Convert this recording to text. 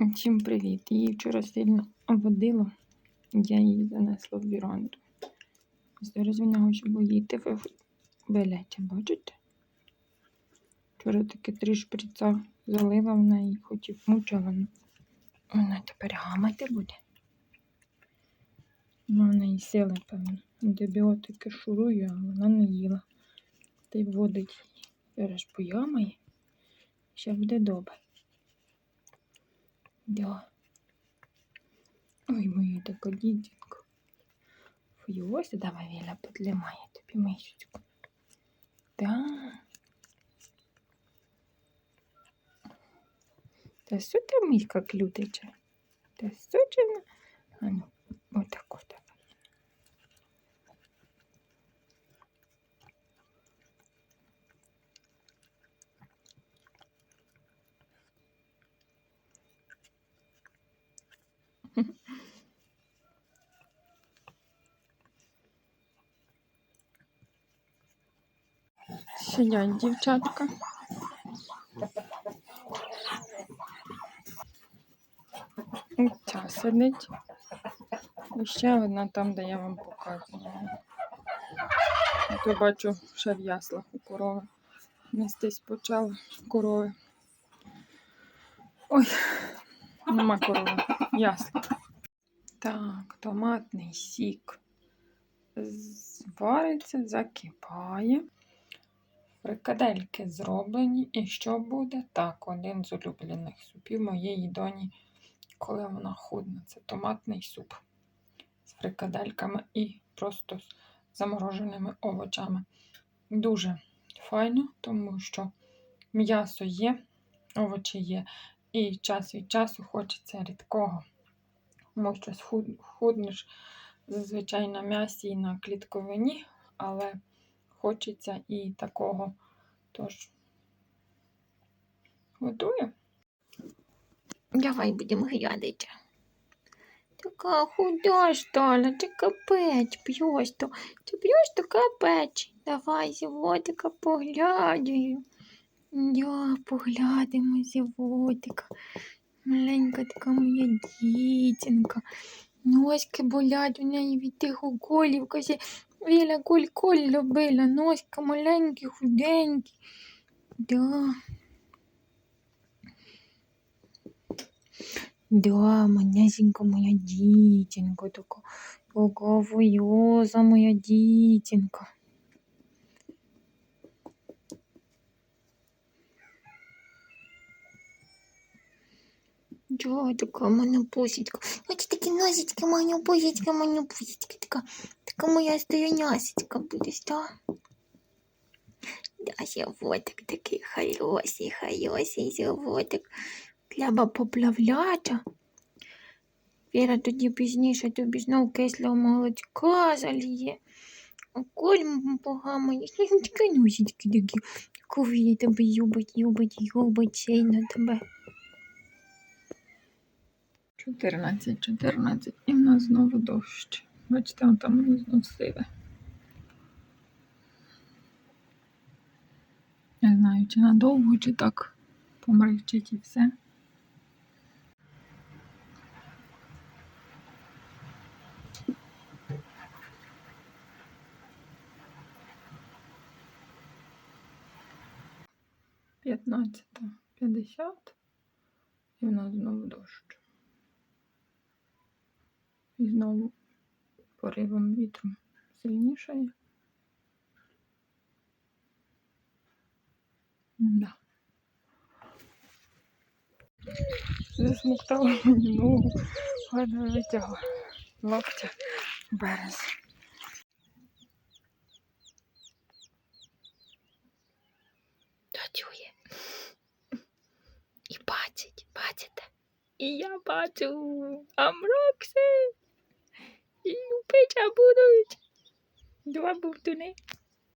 Всім привіт. Її вчора сильно водило. Я її занесла в віранду. Зараз вона хоче боїти белетя, бачите? Вчора таке три шприца залила хоч і мучила. ну, Вона тепер гамати буде. Ну, в неї сили, певно. Антибіотики шурую, а вона не їла. Та й вводить її. Зараз поямає. Ще буде добре. Да. Ой, моя така дідінка. Фу, ось давай Віля подлимає тобі мишечку. Да. Та що ти мишка клютича? Та що чи на? А ну, Сидять дівчатка. І Ця сидить. І ще одна там, де я вам показувала. То бачу, ще в яслах у корови. Нестись почала корови. Ой, нема корови. Ясла. Так, томатний сік звариться, закипає. Фрикадельки зроблені. І що буде? Так, один з улюблених супів моєї доні, коли вона худна. Це томатний суп з фрикадельками і просто з замороженими овочами. Дуже файно, тому що м'ясо є, овочі є, і час від часу хочеться рідкого. Щось худ- худнеш зазвичай на м'ясі і на клітковині, але хочеться і такого. Тож готую. Давай будемо глядати. Така худа стала, ти капець просто. Ти просто капець. Давай животика поглядаю. Я поглядимо животика. Маленька така моя дітінка. Носки болять у неї від тих уколів. Каже, Віля коль-коль любила. Носка маленькі, худенькі. Да. Да, манесенька моя дітінка така. Така войоза моя дітінка. Да, така мене пусечка. Ось такі носички, мене пусечка, мене пусечка. Така, така моя стоянясечка будеш, да? Да, животик такий хороший, хороший животик. Треба поплавляти. Віра тоді пізніше тобі знов кислого молочка заліє. А корм погано. Тільки носички такі. Кові тебе любить, любить, любить сильно тебе. 14, 14. І в нас знову дощ. Бачите, он там воно знов сиве. Не знаю, чи надовго, чи так помричить і все. П'ятнадцята п'ятдесят. І в нас знову дощ. І знову поривом вітру сильнішає. Да. Засмоктала мені ногу, ладно витягла локтя берез. Дочує. І бачить, бачите. І я бачу Амрокси і Лупича будуть. Два бувтуни.